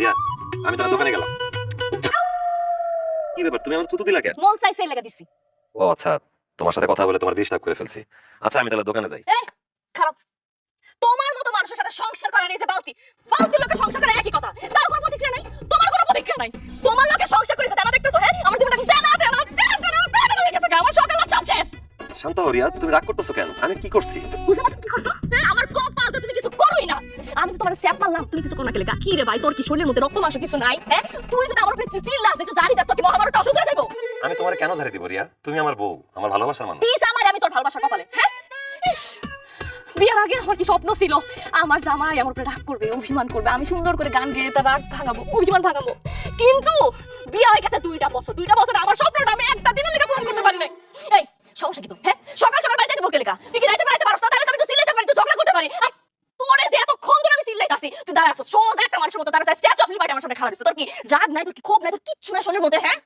দিয়া আমি দোকানে গেলাম। কি ব্যাপার তুমি আমার থুতু দিলা কেন? মন লাগা দিছি। ও আচ্ছা তোমার সাথে কথা বলে তোমার ডিস্টার্ব করে ফেলছি। আচ্ছা আমি তাহলে দোকানে যাই। খারাপ। তোমার মতো মানুষের সাথে সংসার করার এই যে বালতি সংসার করার একই কথা। তার কোনো প্রতিক্রিয়া নাই তোমার কোনো প্রতিক্রিয়া নাই। তোমার লোকে সংসার করেছে তারা দেখতেছো হ্যাঁ? আমার জীবনটা জানা শান্ত হরিয়া তুমি রাগ করতেছো কেন? আমি কি করছি? কি করছ? হ্যাঁ আমি তো তোমার স্যাপ মারলাম। তুমি কিছু করো না কেলে গা? কি রে ভাই তোর কি শরীরের মধ্যে রক্ত মাংস কিছু নাই হ্যাঁ? তুই যদি আমার উপরে চিল্লাস একটু জানি দাস তো কি মহাভারতটা অসুখ হয়ে যাব আমি তোমার কেন ঝাড়ি দিব রিয়া? তুমি আমার বউ আমার ভালোবাসার মানুষ। পিস আমার আমি তোর ভালোবাসা কপালে হ্যাঁ? ইস, বিয়ার আগে আমার কি স্বপ্ন ছিল? আমার জামাই আমার উপরে রাগ করবে অভিমান করবে আমি সুন্দর করে গান গেয়ে তার রাগ ভাঙাবো অভিমান ভাঙাবো। কিন্তু বিয়ে হয়ে গেছে দুইটা বছর দুইটা বছর আমার স্বপ্নটা আমি একটা দিনের লেগে পূরণ করতে পারি নাই। এই সমস্যা কি তোর হ্যাঁ? সকাল সকাল বাড়িতে যাব লেখা তুই কি রাইতে বাড়িতে পারছ না? তাহলে তো আমি একটু সিলেতে পারি একটু ঝগড়া করতে পারি। আর ধরে তুই দাঁড়াচ্ছ সোজা একটা মানুষের মতো দাঁড়াচ্ছ স্ট্যাচু অফ লিবার্টি আমার সামনে খারাপ তোর কি রাগ? নাই, তোর কি ক্ষোভ? নাই, তোর কিচ্ছু না শরীরের মধ্যে হ্যাঁ?